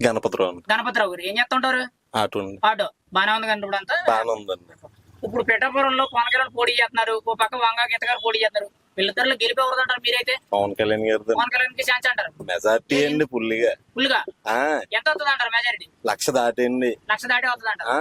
గణపతిరావు. గణపతిరావు గారు. ఏం చేస్తుంటారు? Auto auto. బానే ఉంది కంటే ఇప్పుడు అంతా? బాగానే ఉందండి. ఇప్పుడు పిఠాపురంలో పవన్ కళ్యాణ్ పోటీ చేస్తున్నారు. ఓ పక్క వంగా గీత గారు పోటీ చేస్తున్నారు. వీళ్ళిద్దరిలో గెలిపి ఎవరుదంటారు మీరైతే? పవన్ కళ్యాణ్ గారి పవన్ కళ్యాణ్కి ఛాన్స్ అంటారు. మెజార్టీ అండి ఫుల్గా ఫుల్గా ఆ. ఎంత వస్తుంది అంటారు మెజారిటీ? లక్ష దాటండి లక్ష దాటే వస్తుంది అంటారు. ఆ.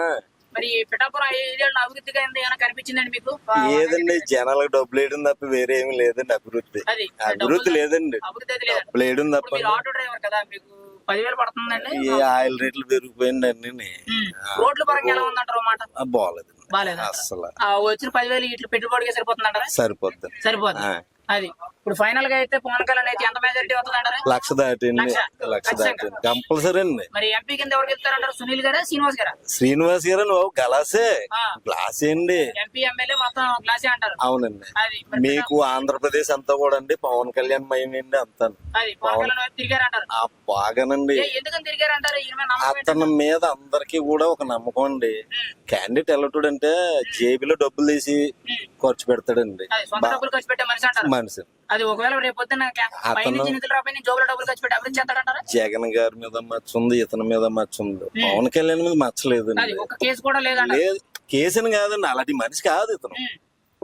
మరి పిఠాపురం ఐదేళ్ళు అభివృద్ధిగా ఏమైనా కనిపించిందండి మీకు? ఏదండి? జనాలకు డబ్బులు వేయడం తప్ప వేరే ఏమి లేదండి అభివృద్ధి. అభివృద్ధి లేదండి. లేదండి డబ్బులు వేయడం తప్ప ఆటో డ్రైవర్ కదా మీకు పదివేలు పడుతుందండి? ఏ ఆయిల్ రేట్లు పెరిగిపోయింది అన్ని ఉమ్. రోడ్ల పరంగా ఎలా ఉందంటారు ఓ మాట బాగాలేదండి బాగాలేదు అసలు ఆ వచ్చిన పదివేలు ఇట్లా పెట్టుబడిగా సరిపోతుందంటారా? సరిపోద్ది. సరిపోతుంది ఆ. అది. ఇప్పుడు ఫైనల్గా అయితే పవన్ కళ్యాణ్ అయితే ఎంత మెజారిటీ వస్తుందంటారా లక్ష దాటండి లక్ష. దాటండి కంపల్సరీ అండి మరి ఎంపీ కింద ఎవరికి వెళ్తారంటారు సునీల్ గారా శ్రీనివాస్ గారా? శ్రీనివాస్ గారు నువ్వు గలాసే. గ్లాస్ అండి ఎంపీ ఎమ్మెల్యే మొత్తం గ్లాసే అంటారు. అవునండి. మీకు ఆంధ్రప్రదేశ్ అంతా కూడా అండి పవన్ కళ్యాణ్ మయమండి అంతా బాగానండి? అతని మీద అందరికి కూడా ఒక నమ్మకం అండి. క్యాండిడేట్ ఎలక్టుడ్ అంటే జేబులో డబ్బులు తీసి ఖర్చు పెడతాడండి. మనిషి. అది ఒకవేళ రేపు పొద్దున్న పైనుంచి నిధులు రాకపోయి జోబులో డబ్బులు ఖర్చు పెట్టి అభివృద్ధి చేస్తాడంటారా? జగన్ గారి మీద మచ్చ ఉంది ఇతని మీద మచ్చ ఉంది పవన్ కళ్యాణ్ మీద మచ్చలేదండి అది ఒక కేసు కూడా లేదంట లేదు కేసుని కాదండి అలాంటి మనిషి కాదు ఇతను.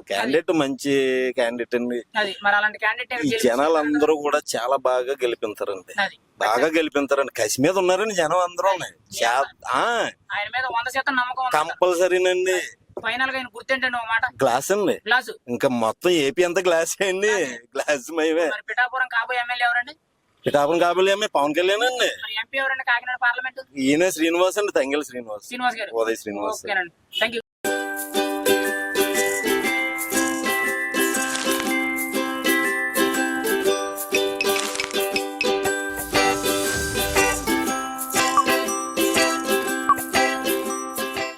క్యాండిడేట్ మంచి క్యాండిడేట్ అండి ఈ క్యాండిడేట్ జనాలందరూ కూడా చాలా బాగా గెలిపించారండి. బాగా గెలిపించారండి. కసి మీద ఉన్నారండి జనం అందరూ కంపల్సరీనండి. ఫైనల్గా ఆయన గుర్తేంటండి ఒక మాట? గ్లాస్ అండి గ్లాసు. ఇంకా మొత్తం ఏపీ అంతా గ్లాస్ అండి. గ్లాస్ మరి పిఠాపురం కాబోయే ఎమ్మెల్యే ఎవరండి? పిఠాపురం కాబోలే అమ్మాయి పవన్ కళ్యాణ్ అండి. మరి ఎంపీ ఎవరండి కాకినాడ పార్లమెంట్? ఈయన శ్రీనివాస్ అండి తంగెల శ్రీనివాస్. శ్రీనివాస్ గారు. ఉదయ్ శ్రీనివాస్. ఓకేనండి. Thank you